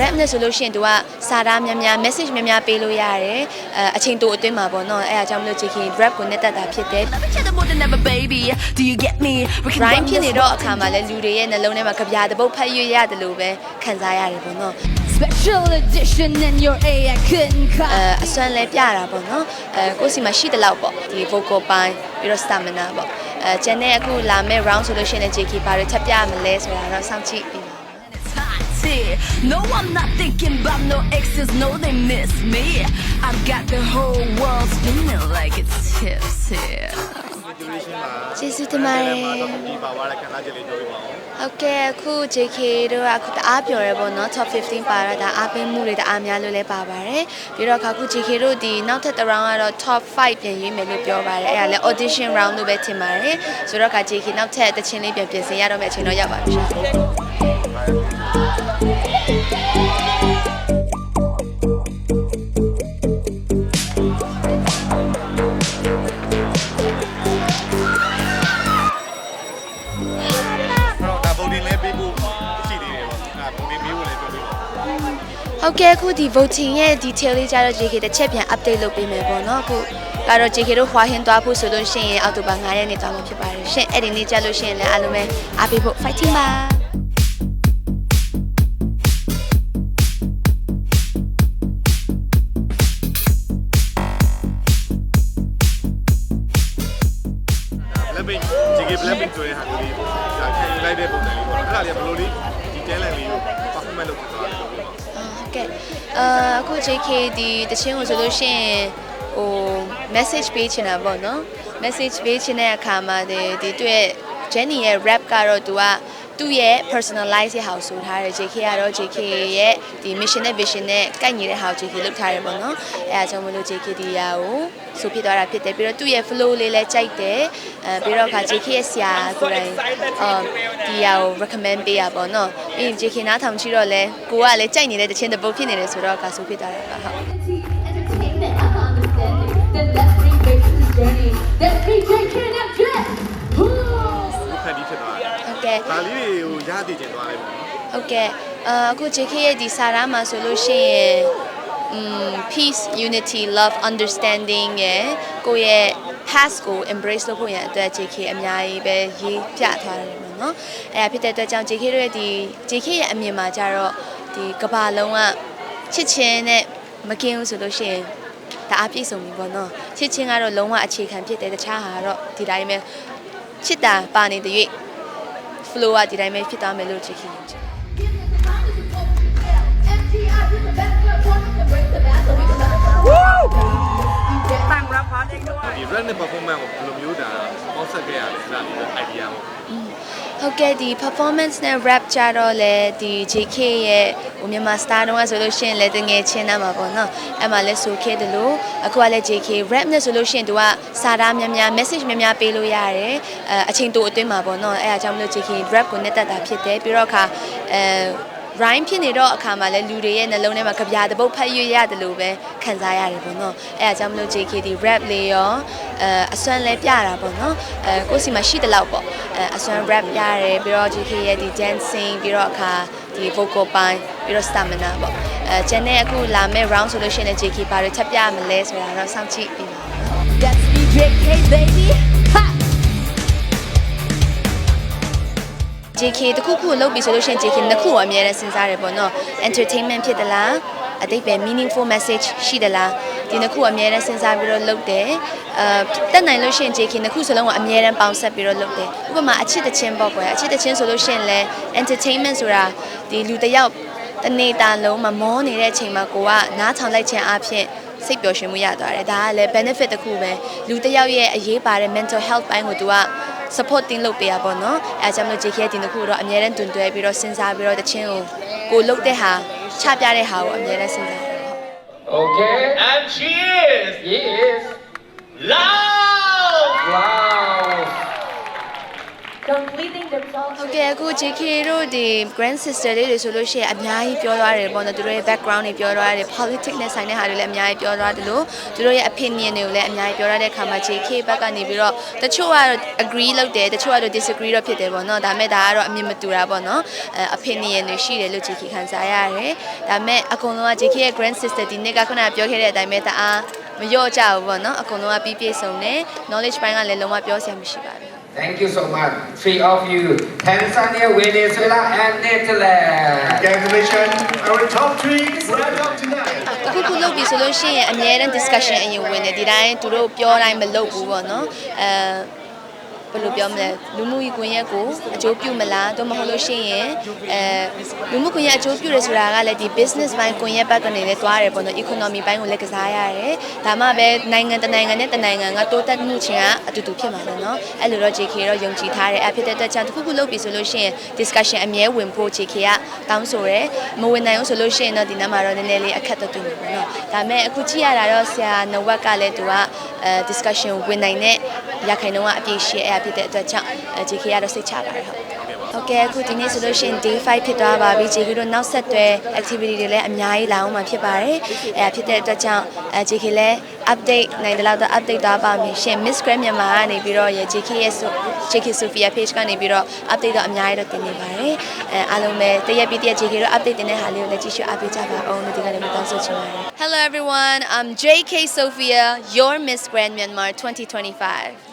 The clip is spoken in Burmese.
rap နဲ့ဆိုလို့ရှိရင်သူကစာသားများများ message များများပေးလို့ရတယ်အဲအချိန်တိုအတွင်းမှာပေါ့နော်အဲအကြောင်းမလို့ JK rap ကိုနဲ့တက်တာဖြစ်တယ် Let me check the more than ever, baby. Do you get me? We can rhyme run ဖြစ် this နေတော့အခါမှာလဲလူတွေရဲ့နှလုံးထဲမှာကြပြတဲ့ပုတ်ဖတ်ရွရတယ်လို့ပဲခံစားရတယ်ပေါ့နော် Special edition in your A, I couldn't အဲ cut. အစွမ်းလဲပြတာပေါ့နော်အဲကိုယ့်စီမှာရှိတဲ့လောက်ပေါ့ဒီ vocal ပိုင်းပြီးတော့ stamina ပေါ့အဲကျန်တဲ့အခုလာမဲ့ round ဆိုလို့ရှိရင်လည်း JK ဘာတွေထပ်ပြမလဲဆိုတာတော့စောင့်ကြည့် ပြီးပါ It's hot here. No, I'm not thinking about no exes. No, they miss me. I've got the whole world spinning like it's tips here. duration မှာကျေးဇူးတင်ပါတယ်မှာတော့ဒီပါသွားတဲ့ခံစားချက်လေးပြောပြပါဦးဟုတ်ကဲ့အခု JK တို့ကအခုတအားပြောရဲပေါ့နော် top 15ပါတော့ဒါအားပေးမှုတွေတအားများလို့လည်းပါပါတယ်ပြီးတော့အခု JK တို့ဒီနောက်ထပ်တစ် round ကတော့ top 5ပြန်ရွေးမယ်လို့ပြောပါတယ်အဲ့ဒါလည်း audition round လို့ပဲထင်ပါတယ်ဆိုတော့က JK နောက်ထပ်တစ်ချင်းလေးပြန်ပြင်ဆင်ရတော့မယ့်အချိန်တော့ရောက်ပါပြီရှင်အဲ့ တော့ဒါ voting လေးပေးဖို့ရှိသေးတယ်ပေါ့ဒါ voting ပေးဖို့လည်းပြောပြပါဦးဟုတ်ကဲ့အခုဒီ voting ရဲ့ detail လေးကြတော့ JK တစ်ချက်ပြန် update လုပ်ပေးမယ်ပေါ့နော်အခုကတော့ JK တို့ဟွာဟင်းသွားဖို့ဆိုလို့ရှိရင်အောက်တိုဘာ9ရက်နေ့သွားမှာဖြစ်ပါတယ်ရှင်အဲ့ဒီနေ့ကြလို့ရှိရင်လည်းအားလုံးပဲအားပေးဖို့ fighting ပါ Blackpink JK Blackpink ဆိုတဲ့ဟာလေးပေါ့ဒါခံယူလိုက်တဲ့ပုံစံလေးပေါ့အဲ့ဒါလေးကဘယ်လိုလေးဒီ talent လေးကို performance လုပ်ဖြစ်သွားတယ်ပြောပြပါဦးဟုတ်ကဲ့အာအခု JK ဒီတချင်းကိုဆိုလို့ရှိရင်ဟို message ပေးချင်တာပေါ့နော် message ပေးချင်တဲ့အခါမှာဒီဒီသူ့ရဲ့ Jenny ရဲ့ rap ကတော့သူကသူ့ရဲ့ personalize ရဲ့ဟာကိုဆိုထားတယ် JK ကတော့ JK ရဲ့ ဒီ mission နဲ့ vision နဲ့ကိုက်ညီတဲ့ဟာကို JK လုပ်ထားတယ်ပေါ့နော်အဲအကြောင်းမလို့ JK ဒီဟာကိုဆိုဖြစ်သွားတာဖြစ်တယ်ပြီးတော့သူ့ရဲ့ flow လေးလည်းကြိုက်တယ်အဲပြီးတော့ခါ JK ရဲ့ဆရာကိုယ်တိုင်အာဒီဟာကို recommend ပေးရပါတော့ပြီးရင် JK နားထောင်ကြည့်တော့လဲကိုကလည်းကြိုက်နေတဲ့တခြင်းတစ်ပုတ်ဖြစ်နေတယ်ဆိုတော့ကဆိုဖြစ်သွားတာပါဟုတ် entertainment and understanding. Then let's bring back this journey. Let's bring JK and Jet. ဘုခက်ဒီဖြစ်သွားတယ်ဟုတ်ကဲ့ဒါလေးတွေကိုရတည်ကျင်သွားလိုက်ပေါ့နော်ဟုတ်ကဲ့ အာအခု JK ရဲ့ဒီစာသားမှာဆိုလို့ရှိရင် um peace unity love understanding ရဲ့ကိုယ့်ရဲ့ past ကို embrace လုပ်ဖို့ရန်အတွက် JK အများကြီးပဲရေးပြထားတယ်ပေါ့နော်အဲ့ဒါဖြစ်တဲ့အတွက်ကြောင့် JK တို့ရဲ့ဒီ JK ရဲ့အမြင်မှာကြတော့ဒီကဘာလုံးကချစ်ချင်းနဲ့မကင်းဘူးဆိုလို့ရှိရင်ဒါအပြည့်စုံပြီပေါ့နော်ချစ်ချင်းကတော့လုံးဝအခြေခံဖြစ်တယ်တခြားဟာကတော့ဒီတိုင်းပဲချစ်တာပါနေတဲ့၍ flow ကဒီတိုင်းပဲဖြစ်သွားမယ်လို့ JK ယုံကြည် ဒီ rap နဲ့ performance ကိုဘယ်လိုမျိုးဒါပေါက်ဆက်ခဲ့ရလဲအဲ့ဒါလေးပဲ idea ပေါ့ဟုတ်ကဲ့ဒီ performance နဲ့ rap ကြတော့လေဒီ JK ရဲ့ဟိုမြန်မာ star တုန်းကဆိုလို့ရှိရင်လည်းတငယ်ချင်းနားမှာပေါ့နော်အဲ့မှာလည်းဆိုခဲ့တယ်လို့အခုကလည်း JK rap နဲ့ဆိုလို့ရှိရင်သူကစာသားများများ message များများပေးလို့ရတယ်အဲအချိန်တိုအတွင်းမှာပေါ့နော်အဲ့အကြောင်းမလို့ JK rap ကိုနဲ့တက်တာဖြစ်တယ်ပြီးတော့အခါအဲ rhyme ဖြစ်နေတော့အခါမှာလဲလူတွေရဲ့နှလုံးထဲမှာကြပြတဲ့ပုတ်ဖတ်ရွရတယ်လို့ပဲခံစားရတယ်ပေါ့နော်အဲအကြောင်းမလို့ JK ဒီ rap လေးရောအဲအစွမ်းလဲပြတာပေါ့နော်အဲကိုယ့်စီမှာရှိတဲ့လောက်ပေါ့အဲအစွမ်း rap ရတယ်ပြီးတော့ JK ရဲ့ဒီ dancing ပြီးတော့အခါဒီ vocal ပိုင်းပြီးတော့ stamina ပေါ့အဲကျန်တဲ့အခုလာမဲ့ round ဆိုလို့ရှိရင်လည်း JK ဘာတွေထပ်ပြမလဲဆိုတာတော့စောင့်ကြည့်ပြီးပါမယ် That's me, JK, baby. JK တခုခုလုပ်ပြီဆိုလို့ရှိရင် JK နှစ်ခုကိုအများနဲ့စဉ်းစားတယ်ပေါ့နော် entertainment ဖြစ်သလားအတိတ်ပဲ meaningful message ရှိသလားဒီနှစ်ခုအများနဲ့စဉ်းစားပြီးတော့လုပ်တယ်အဲတက်နိုင်လို့ရှိရင် JK နှစ်ခုစလုံးကအများနဲ့ပေါင်းဆက်ပြီးတော့လုပ်တယ်ဥပမာအချစ်တချင်းပေါ့ကွယ်အချစ်တချင်းဆိုလို့ရှိရင်လဲ entertainment ဆိုတာဒီလူတစ်ယောက်တစ်နေတာလုံးမှာမောနေတဲ့အချိန်မှာကိုကနားထောင်လိုက်ခြင်းအပြင်စိတ်ပျော်ရွှင်မှုရသွားတယ်ဒါကလည်း benefit တစ်ခုပဲလူတစ်ယောက်ရဲ့အရေးပါတဲ့ mental health ဘိုင်းကို तू က supporting လုပ်ပေးရပါတော့အဲအကြောင်းလို့ JK ဒီနှစ်ခုတော့အများနဲ့တွင်တွဲပြီးတော့စဉ်းစားပြီးတော့တချင်းကိုကိုလုပ်တဲ့ဟာချပြတဲ့ဟာကိုအများနဲ့စဉ်းစားတယ်ဟုတ် Okay. And she is Yes. loud. Completing themselves. ဟုတ်ကဲ့အခု JK တို့ဒီ grand sister လေးတွေဆိုလို့ရှိရင်အများကြီးပြောသွားတယ်ပေါ့နော်သူတို့ရဲ့ background တွေပြောသွားတယ် politics နဲ့ဆိုင်တဲ့ဟာတွေလည်းအများကြီးပြောသွားတယ်လို့သူတို့ရဲ့ opinion တွေကိုလည်းအများကြီးပြောထားတဲ့အခါမှာ JK ဘက်ကနေပြီးတော့တချို့ကတော့ agree လုပ်တယ်တချို့ကတော့ disagree တော့ဖြစ်တယ်ပေါ့နော်ဒါပေမဲ့ဒါကတော့အမြင်မတူတာပေါ့နော်အဲ opinion တွေရှိတယ်လို့ JK ခံစားရတယ်ဒါပေမဲ့အကုန်လုံးက JK ရဲ့ grand sister ဒီနေ့ကခုနကပြောခဲ့တဲ့အတိုင်းပဲတအားမလျော့ကြဘူးပေါ့နော်အကုန်လုံးကပြီးပြည့်စုံတယ် knowledge ဘိုင်းကလည်းလုံးဝပြောစရာမရှိပါဘူး Thank you so much. Three of you, Tanzania, Venezuela, and Netherlands. Congratulations our top three right up tonight အခုခုလုပ်ပြီဆိုလို့ရှိရင်အများတန်း discussion အရင်ဝင်တယ်ဒီတိုင်းသူတို့ပြောတိုင်းမလုပ်ဘူးပေါ့နော်အဲ ဘယ်လိုပြောမလဲလူမှုရေးကွန်ရက်ကိုအကျိုးပြုမလားတော့မဟုတ်လို့ရှိရင်အဲလူမှုကွန်ရက်အကျိုးပြုတယ်ဆိုတာကလည်းဒီ business ဘိုင်းကွန်ရက်ဘက်ကနေလည်းတွားတယ်ပေါ့နော် economy ဘိုင်းကိုလည်းကစားရတယ်ဒါမှပဲနိုင်ငံတစ်နိုင်ငံနဲ့တစ်နိုင်ငံကတိုးတက်မှုချင်းကအတူတူဖြစ်မှာလေနော်အဲ့လိုတော့ JK တော့ယုံကြည်ထားတယ်အဖြစ်တဲ့အတွက်ကြောင့်တစ်ခုခုလုပ်ပြီဆိုလို့ရှိရင် discussion အမြဲဝင်ဖို့ JK ကတောင်းဆိုတယ်မဝင်နိုင်ဘူးဆိုလို့ရှိရင်တော့ဒီနားမှာတော့နည်းနည်းလေးအခက်တော့တွေ့နေပေါ့နော်ဒါပေမဲ့အခုကြည့်ရတာတော့ဆရာနဝက်ကလည်းသူကအဲ discussion ဝင်နိုင်တဲ့ ရခိုင်နှုန်းကအပြည့်ရှိအဲ့အဖြစ်တဲ့အတွက်ကြောင့် JK ကတော့စိတ်ချပါတယ်ဟုတ်ဟုတ်ကဲ့အခုဒီနေ့ဆိုလို့ရှိရင် day 5ဖြစ်သွားပါပြီ။ JK တို့နောက်ဆက်တွဲ activity တွေလည်းအများကြီးလာအောင်မှာဖြစ်ပါတယ်။အဲဖြစ်တဲ့အတွက်ကြောင့်အဲ JK လည်း update နိုင်တဲ့လောက်တော့ update သွားပါမယ်ရှင်။ Miss Grand မြန်မာကနေပြီးတော့ရ JK ရဲ့ဆို JK Sophia page ကနေပြီးတော့ update တော့အများကြီးတော့တင်နေပါတယ်။အဲအားလုံးပဲတရက်ပြီးတရက် JK တို့ update တင်တဲ့ဟာလေးကိုလည်းကြည့်ရှုအားပေးကြပါအောင်လို့ဒီကနေ့မတောင်းဆိုချင်ပါတယ်။ Hello everyone. I'm JK Sophia, your Miss Grand Myanmar 2025.